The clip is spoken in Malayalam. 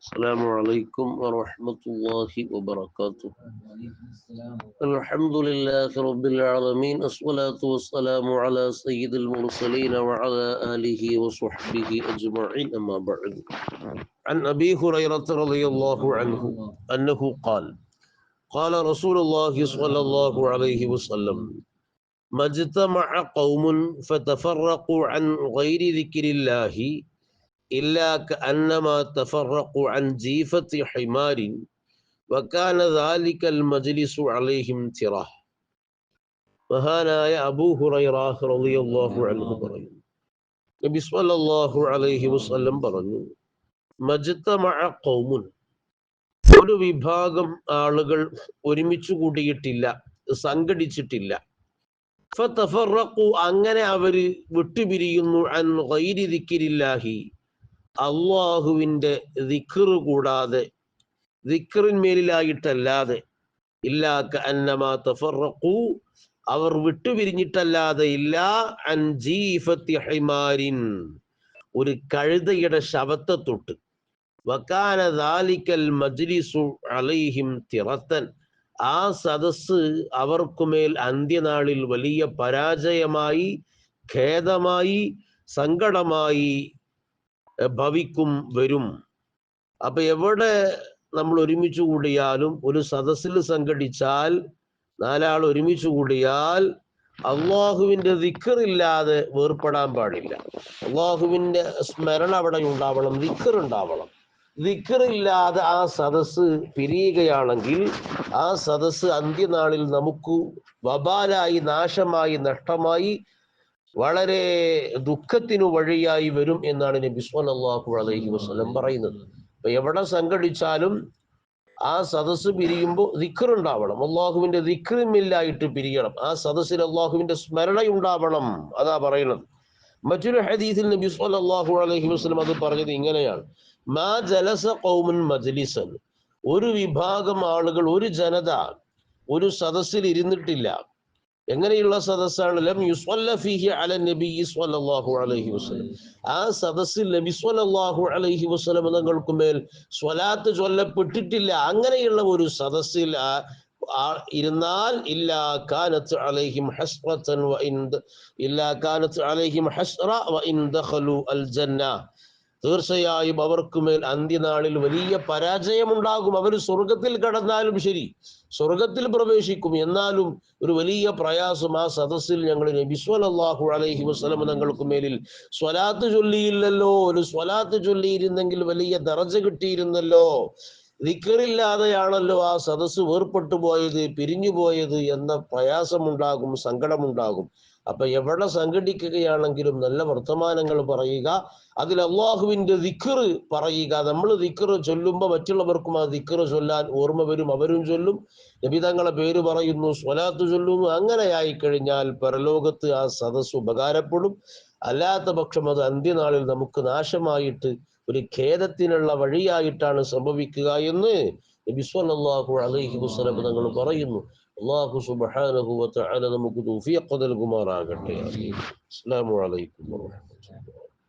السلام عليكم ورحمة الله وبركاته. الحمد لله رب العالمين الصلاة والسلام على سيد المرسلين وعلى آله وصحبه أجمعين أما بعد. عن أبي هريرة رضي الله عنه أنه قال قال رسول الله صلى الله عليه وسلم ما اجتمع قوم فتفرقوا عن غير ذكر الله ഇല്ലാക്ക് അന്നമാ തഫറഖു അൻ ജീഫത്തി ഹിമാരിൻ വക്കാന ദാലിക്കൽ മജ്ലിസു അലൈഹിം തിറ മഹാനായ അബൂ ഹുറൈറാഹ് റളിയല്ലാഹു അൻഹു പറയുന്നു നബി അലൈഹി വസല്ലം പറഞ്ഞു മജ്തമഅ ഖൗമുൻ ഒരു വിഭാഗം ആളുകൾ ഒരുമിച്ച് കൂടിയിട്ടില്ല സംഘടിച്ചിട്ടില്ല. അങ്ങനെ അവർ വിട്ടുപിരിയുന്നു അൻ ഗൈരി ദിക്കിരില്ലാഹി അള്ളാഹുവിന്റെ ദിക്റ് കൂടാതെ ദിക്റിന്മേലിലായിട്ടല്ലാതെ ഇല്ലാക്ക അന്നമാ തഫറഖു അവർ വിട്ടുപിരിഞ്ഞിട്ടല്ലാതെ ഇല്ല അൻ ജീഫത്തി ഹിമാരിൻ ഒരു കഴുതയുടെ ശവത്തെ തൊട്ട്. വക്കാന മജ്ലിസു അലൈഹിം തിറത്തൻ. ആ സദസ് അവർക്കുമേൽ അന്ത്യനാളിൽ വലിയ പരാജയമായി ഖേദമായി സങ്കടമായി ഭവിക്കും വരും. അപ്പൊ എവിടെ നമ്മൾ ഒരുമിച്ച് കൂടിയാലും ഒരു സദസ്സിൽ സംഘടിച്ചാൽ നാലാൾ ഒരുമിച്ച് കൂടിയാൽ അള്ളാഹുവിന്റെ ദിക്കറില്ലാതെ വേർപ്പെടാൻ പാടില്ല. അള്ളാഹുവിന്റെ സ്മരണ അവിടെ ഉണ്ടാവണം ദിക്കർ ഉണ്ടാവണം. ദിക്കറില്ലാതെ ആ സദസ്സ് പിരിയുകയാണെങ്കിൽ ആ സദസ്സ് അന്ത്യനാളിൽ നമുക്ക് വബാലായി നാശമായി നഷ്ടമായി വളരെ ദുഃഖത്തിനു വഴിയായി വരും എന്നാണ് നബി സല്ലല്ലാഹു അലൈഹി വസല്ലം പറയുന്നത്. അപ്പൊ എവിടെ സംഘടിച്ചാലും ആ സദസ്സ് പിരിയുമ്പോൾ ദിക്കറുണ്ടാവണം അള്ളാഹുവിന്റെ ദിക്റുമില്ലായിട്ട് പിരിയണം. ആ സദസ്സിൽ അള്ളാഹുവിന്റെ സ്മരണ ഉണ്ടാവണം അതാ പറയുന്നത്. മറ്റൊരു ഹദീസിൽ നബി സല്ലല്ലാഹു അലൈഹി വസല്ലം അത് പറഞ്ഞത് ഇങ്ങനെയാണ്. മാ ജലസ ഖൗമുൻ മജ്ലിസൻ. ഒരു വിഭാഗം ആളുകൾ ഒരു ജനത ഒരു സദസ്സിൽ ഇരുന്നിട്ടില്ല. എങ്ങനെയുള്ള സദസ്സാണ് ലം യുസ്വല്ല ഫീഹി അല നബി സ്വല്ലല്ലാഹു അലൈഹി വസല്ലം. ആ സദസ്സിൽ നബി സ്വല്ലല്ലാഹു അലൈഹി വസല്ലം തങ്ങൾക്ക് മേൽ സ്വലാത്ത് ചൊല്ലപ്പെട്ടിട്ടില്ല. അങ്ങനെയുള്ള ഒരു സദസ്സിൽ ഇരുന്നാൽ ഇല്ലാ കാനത്ത് അലൈഹിം ഹസ്റത്തൻ വ ഇൻ ഇല്ലാ കാനത്ത് അലൈഹിം ഹസ്റ വ ഇൻ ദഖലു അൽ ജന്ന. തീർച്ചയായും അവർക്കുമേൽ അന്ത്യനാളിൽ വലിയ പരാജയമുണ്ടാകും. അവർ സ്വർഗത്തിൽ കടന്നാലും ശരി സ്വർഗത്തിൽ പ്രവേശിക്കും. എന്നാലും ഒരു വലിയ പ്രയാസം ആ സദസ്സിൽ ഞങ്ങൾ നബി സ്വല്ലല്ലാഹു അലൈഹി വസല്ലം തങ്ങൾക്ക് മേലിൽ സ്വലാത്ത് ചൊല്ലിയില്ലല്ലോ. ഒരു സ്വലാത്ത് ചൊല്ലിയിരുന്നെങ്കിൽ വലിയ ദറജ കിട്ടിയിരുന്നല്ലോ. ദിക്കറില്ലാതെയാണല്ലോ ആ സദസ്സ് വേർപെട്ടു പോയത് പിരിഞ്ഞു പോയത് എന്ന പ്രയാസമുണ്ടാകും സങ്കടമുണ്ടാകും. അപ്പൊ എവിടെ സംഘടിക്കുകയാണെങ്കിലും നല്ല വർത്തമാനങ്ങൾ പറയുക അതിൽ അള്ളാഹുവിന്റെ ദിക്കറ് പറയുക. നമ്മൾ ദിക്കറ് ചൊല്ലുമ്പോൾ മറ്റുള്ളവർക്കും ആ ദിക്കറ് ചൊല്ലാൻ ഓർമ്മ വരും അവരും ചൊല്ലും. നബിതങ്ങളെ പേര് പറയുന്നു സ്വലാത്ത് ചൊല്ലുന്നു. അങ്ങനെയായി കഴിഞ്ഞാൽ പരലോകത്ത് ആ സദസ്സ് ഉപകാരപ്പെടും. അല്ലാത്ത പക്ഷം അത് അന്ത്യനാളിൽ നമുക്ക് നാശമായിട്ട് ഒരു ഖേദത്തിനുള്ള വഴിയായിട്ടാണ് സംഭവിക്കുക എന്ന് നബി സ്വല്ലല്ലാഹു അലൈഹി വസല്ലം തങ്ങൾ പറയുന്നു. അള്ളാഹു സുബ്ഹാനഹു വതആല നമുക്ക് തൗഫീഖ് നൽകുമാറാകട്ടെ. അസ്സലാമു അലൈക്കും വറഹ്മത്തുള്ളാഹി